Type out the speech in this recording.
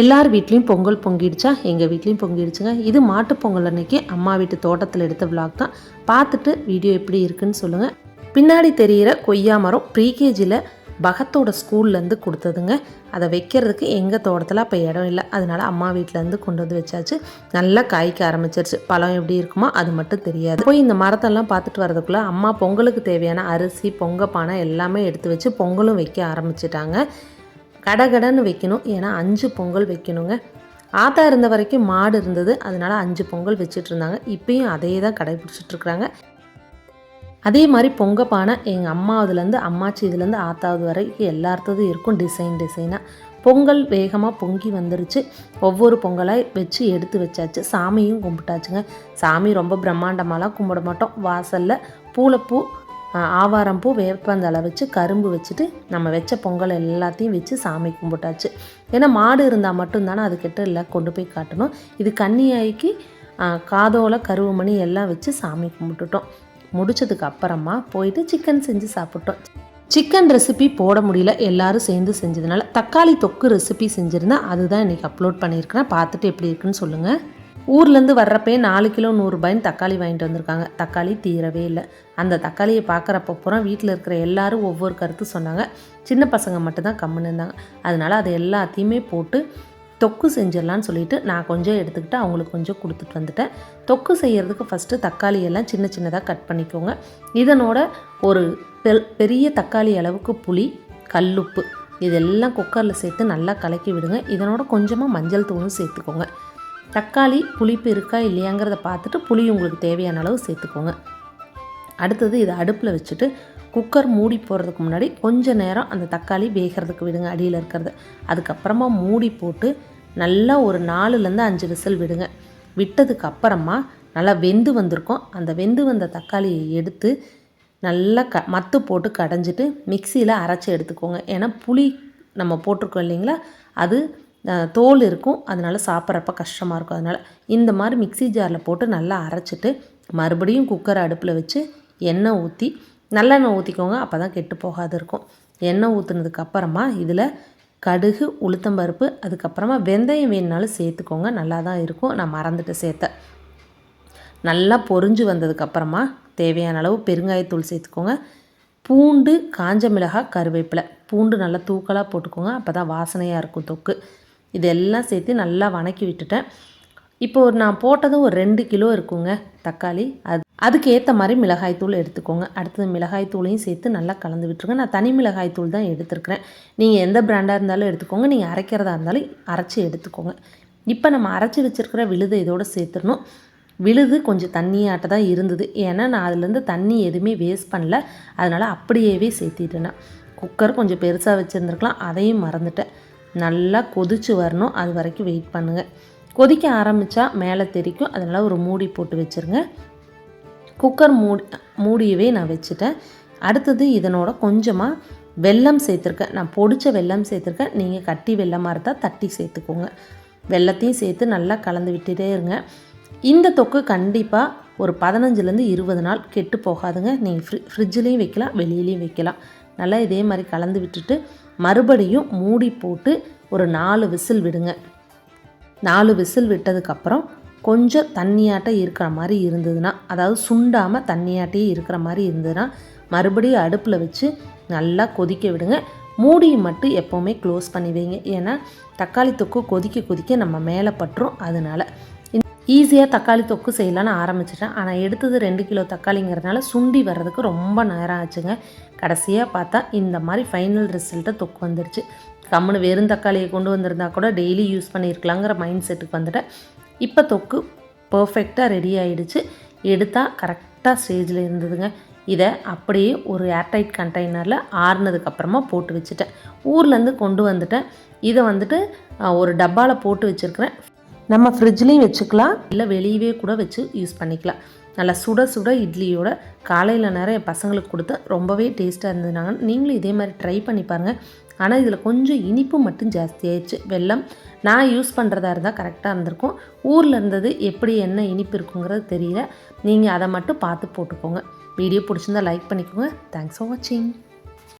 எல்லார் வீட்லேயும் பொங்கல் பொங்கிடுச்சா? எங்கள் வீட்லேயும் பொங்கிடுச்சுங்க. இது மாட்டுப்பொங்கல் அன்னைக்கு அம்மா வீட்டு தோட்டத்தில் எடுத்த விளாக் தான். பார்த்துட்டு வீடியோ எப்படி இருக்குன்னு சொல்லுங்கள் பின்னாடி தெரிகிற கொய்யா மரம் ப்ரீகேஜியில் பகத்தோட ஸ்கூல்லேருந்து கொடுத்ததுங்க. அதை வைக்கிறதுக்கு எங்கள் தோட்டத்தில் அப்போ இடம் இல்லை. அதனால அம்மா வீட்டிலேருந்து கொண்டு வந்து வச்சாச்சு. நல்லா காய்க்க ஆரம்பிச்சிருச்சு. பழம் எப்படி இருக்குமோ அது மட்டும் தெரியாது. போய் இந்த மரத்தெல்லாம் பார்த்துட்டு வரதுக்குள்ளே அம்மா பொங்கலுக்கு தேவையான அரிசி பொங்க பானை எல்லாமே எடுத்து வச்சு பொங்கலும் வைக்க ஆரம்பிச்சிட்டாங்க. கடகடன்னு வைக்கணும். ஏன்னா அஞ்சு பொங்கல் வைக்கணுங்க. ஆத்தா இருந்த வரைக்கும் மாடு இருந்தது. அதனால அஞ்சு பொங்கல் வச்சுட்டு இருந்தாங்க. இப்பயும் அதே தான் கடைபிடிச்சிட்டு இருக்கிறாங்க. அதே மாதிரி பொங்க பானை எங்கள் அம்மாவதுலேருந்து அம்மாச்சி இதுலேருந்து ஆத்தாவது வரைக்கும் எல்லாத்ததும் இருக்கும். டிசைன் டிசைனாக பொங்கல் வேகமாக பொங்கி வந்துருச்சு. ஒவ்வொரு பொங்கலாக வச்சு எடுத்து வச்சாச்சு. சாமியும் கும்பிட்டாச்சுங்க. சாமி ரொம்ப பிரம்மாண்டமாலாம் கும்பிட மாட்டோம். வாசலில் பூளைப்பூ ஆவாரம் பூ வேப்பந்தலை வச்சு கரும்பு வச்சுட்டு நம்ம வச்ச பொங்கல் எல்லாத்தையும் வச்சு சாமி கும்பிட்டாச்சு. ஏன்னா மாடு இருந்தால் மட்டும்தானே அது கிட்ட இல்லை கொண்டு போய் காட்டணும். இது கன்னியாய்க்கு காதோலை காதோல கருவமணி எல்லாம் வச்சு சாமி கும்பிட்டுட்டோம். முடிச்சதுக்கு அப்புறமா போயிட்டு சிக்கன் செஞ்சு சாப்பிட்டோம். சிக்கன் ரெசிபி போட முடியல எல்லாரும் சேர்ந்து செஞ்சதுனால. தக்காளி தொக்கு ரெசிபி செஞ்சுருந்தேன் அதுதான் இன்றைக்கி அப்லோட் பண்ணியிருக்கிறேன். பார்த்துட்டு எப்படி இருக்குன்னு சொல்லுங்கள் ஊர்லேருந்து வர்றப்பே நாலு கிலோ நூறுரூபாயின்னு தக்காளி வாங்கிட்டு வந்திருக்காங்க. தக்காளி தீரவே இல்லை. அந்த தக்காளியை பார்க்குறப்ப பூரா வீட்டில் இருக்கிற எல்லாரும் ஒவ்வொரு கருத்து சொன்னாங்க. சின்ன பசங்க மட்டும்தான் கம்முன்னு இருந்தாங்க. அதனால் அதை எல்லாத்தையுமே போட்டு தொக்கு செஞ்சிடலான்னு சொல்லிட்டு நான் கொஞ்சம் எடுத்துக்கிட்டு அவங்களுக்கு கொஞ்சம் கொடுத்துட்டு வந்துட்டேன். தொக்கு செய்கிறதுக்கு ஃபஸ்ட்டு தக்காளி எல்லாம் சின்ன சின்னதாக கட் பண்ணிக்கோங்க. இதனோட ஒரு பெ- பெரிய தக்காளி அளவுக்கு புளி கல்லுப்பு இதெல்லாம் குக்கரில் சேர்த்து நல்லா கலக்கி விடுங்க. இதனோட கொஞ்சமாக மஞ்சள் தூளும் சேர்த்துக்கோங்க. தக்காளி புளிப்பு இருக்கா இல்லையாங்கிறத பார்த்துட்டு புளி உங்களுக்கு தேவையான அளவு சேர்த்துக்கோங்க. அடுத்தது இதை அடுப்பில் வச்சுட்டு குக்கர் மூடி போடுறதுக்கு முன்னாடி கொஞ்சம் நேரம் அந்த தக்காளி வேகிறதுக்கு விடுங்க அடியில் இருக்கிறது. அதுக்கப்புறமா மூடி போட்டு நல்லா ஒரு நாலுலேருந்து அஞ்சு விசில் விடுங்க. விட்டதுக்கு அப்புறமா நல்லா வெந்து வந்திருக்கும். அந்த வெந்து வந்த தக்காளியை எடுத்து நல்லா க மத்து போட்டு கடைஞ்சிட்டு மிக்சியில் அரைச்சி எடுத்துக்கோங்க. ஏன்னா புளி நம்ம போட்டிருக்கோம் இல்லைங்களா? அது தோல் இருக்கும். அதனால சாப்பிட்றப்ப கஷ்டமாக இருக்கும். அதனால் இந்த மாதிரி மிக்ஸி ஜாரில் போட்டு நல்லா அரைச்சிட்டு மறுபடியும் குக்கரை அடுப்பில் வச்சு எண்ணெய் ஊற்றி நல்லெண்ணெய் ஊற்றிக்கோங்க அப்போ தான் கெட்டு போகாது இருக்கும். எண்ணெய் ஊற்றுனதுக்கு அப்புறமா இதில் கடுகு உளுத்தம்பருப்பு அதுக்கப்புறமா வெந்தயம் வேணுனாலும் சேர்த்துக்கோங்க. நல்லா தான் இருக்கும். நான் மறந்துட்டு சேர்த்தேன் நல்லா பொரிஞ்சு வந்ததுக்கப்புறமா தேவையான அளவு பெருங்காயத்தூள் சேர்த்துக்கோங்க. பூண்டு காஞ்ச மிளகாய் கருவேப்பிலை. பூண்டு நல்லா தூக்கலாக போட்டுக்கோங்க. அப்போ தான் வாசனையாக இருக்கும் தொக்கு. இதெல்லாம் சேர்த்து நல்லா வணக்கி விட்டுட்டேன். இப்போ ஒரு நான் போட்டது ஒரு ரெண்டு கிலோ இருக்குங்க தக்காளி. அது அதுக்கு ஏற்ற மாதிரி மிளகாய்த்தூள் எடுத்துக்கோங்க. அடுத்தது மிளகாய்த்தூளையும் சேர்த்து நல்லா கலந்து விட்டுருங்க. நான் தனி மிளகாய்த்தூள் தான் எடுத்துருக்கிறேன். நீங்கள் எந்த பிராண்டாக இருந்தாலும் எடுத்துக்கோங்க. நீங்கள் அரைக்கிறதா இருந்தாலும் அரைச்சி எடுத்துக்கோங்க. இப்போ நம்ம அரைச்சி வச்சுருக்கிற விழுதை இதோடு சேர்த்துடணும். விழுது கொஞ்சம் தண்ணியாட்ட தான் இருந்தது. ஏன்னா நான் அதுலேருந்து தண்ணி எதுவுமே வேஸ்ட் பண்ணல. அதனால் அப்படியேவே சேர்த்திட்டேன் குக்கர் கொஞ்சம் பெருசாக வச்சுருந்துருக்கலாம். அதையும் மறந்துட்டேன். நல்லா கொதிச்சு வரணும். அது வரைக்கும் வெயிட் பண்ணுங்கள் கொதிக்க ஆரம்பித்தா மேலே தெரிக்கும். அதனால் ஒரு மூடி போட்டு வச்சுருங்க. குக்கர் மூடி மூடியவே நான் வச்சுட்டேன். அடுத்தது இதனோட கொஞ்சமாக வெல்லம் சேர்த்துருக்கேன். நான் பொடிச்ச வெல்லம் சேர்த்துருக்கேன். நீங்கள் கட்டி வெல்லமாக இருந்தால் தட்டி சேர்த்துக்கோங்க. வெல்லத்தையும் சேர்த்து நல்லா கலந்து விட்டுட்டே இருங்க. இந்த தொக்கு கண்டிப்பாக ஒரு பதினஞ்சுலேருந்து இருபது நாள் கெட்டு போகாதுங்க. நீங்கள் ஃப்ரி ஃப்ரிட்ஜ்லேயும் வைக்கலாம் வெளியிலையும் வைக்கலாம். நல்லா இதே மாதிரி கலந்து விட்டுட்டு மறுபடியும் மூடி போட்டு ஒரு நாலு விசில் விடுங்க. நாலு விசில் விட்டதுக்கப்புறம் கொஞ்சம் தண்ணியாட்ட இருக்கிற மாதிரி இருந்ததுன்னா அதாவது சுண்டாமல் தண்ணியாட்டே இருக்கிற மாதிரி இருந்ததுன்னா மறுபடியும் அடுப்பில் வச்சு நல்லா கொதிக்க விடுங்க. மூடியை மட்டும் எப்போவுமே க்ளோஸ் பண்ணி வைங்க. ஏன்னா தக்காளி தொக்கு கொதிக்க கொதிக்க நம்ம மேலே பட்டுரும். அதனால ஈஸியாக தக்காளி தொக்கு செய்யலான்னு ஆரம்பிச்சிட்டேன். ஆனால் எடுத்தது ரெண்டு கிலோ தக்காளிங்கிறதுனால சுண்டி வர்றதுக்கு ரொம்ப நேரம் ஆச்சுங்க. கடைசியாக பார்த்தா இந்த மாதிரி ஃபைனல் ரிசல்ட்டை தொக்கு வந்துடுச்சு கம்முன்னு வெறும் தக்காளியை கொண்டு வந்திருந்தா கூட டெய்லி யூஸ் பண்ணியிருக்கலாங்கிற மைண்ட் செட்டுக்கு வந்துட்டேன். இப்போ தொக்கு பர்ஃபெக்டாக ரெடி ஆகிடுச்சு எடுத்தால் கரெக்டாக ஸ்டேஜில் இருந்ததுங்க. இதை அப்படியே ஒரு ஏர்டைட் கண்டெய்னரில் ஆறுனதுக்கப்புறமா போட்டு வச்சுட்டேன். ஊர்லேருந்து கொண்டு வந்துட்டேன். இதை வந்துட்டு ஒரு டப்பாவில் போட்டு வச்சுருக்கிறேன். நம்ம ஃப்ரிட்ஜ்லேயும் வச்சுக்கலாம். இல்லை வெளியவே கூட வச்சு யூஸ் பண்ணிக்கலாம். நல்லா சுட சுட இட்லியோட காலையில் நேரம் என் பசங்களுக்கு கொடுத்து ரொம்பவே டேஸ்ட்டாக இருந்ததுனாங்க. நீங்களும் இதே மாதிரி ட்ரை பண்ணி பாருங்கள் ஆனால் இதில் கொஞ்சம் இனிப்பு மட்டும் ஜாஸ்தியாயிடுச்சு வெல்லம் நான் யூஸ் பண்ணுறதா இருந்தால் கரெக்டாக இருந்திருக்கும். ஊரில் இருந்தது எப்படி என்ன இனிப்பு இருக்குங்கிறது தெரியல. நீங்கள் அதை மட்டும் பார்த்து போட்டுக்கோங்க. வீடியோ பிடிச்சிருந்தா லைக் பண்ணிக்கோங்க. தேங்க்ஸ் ஃபார் வாட்சிங்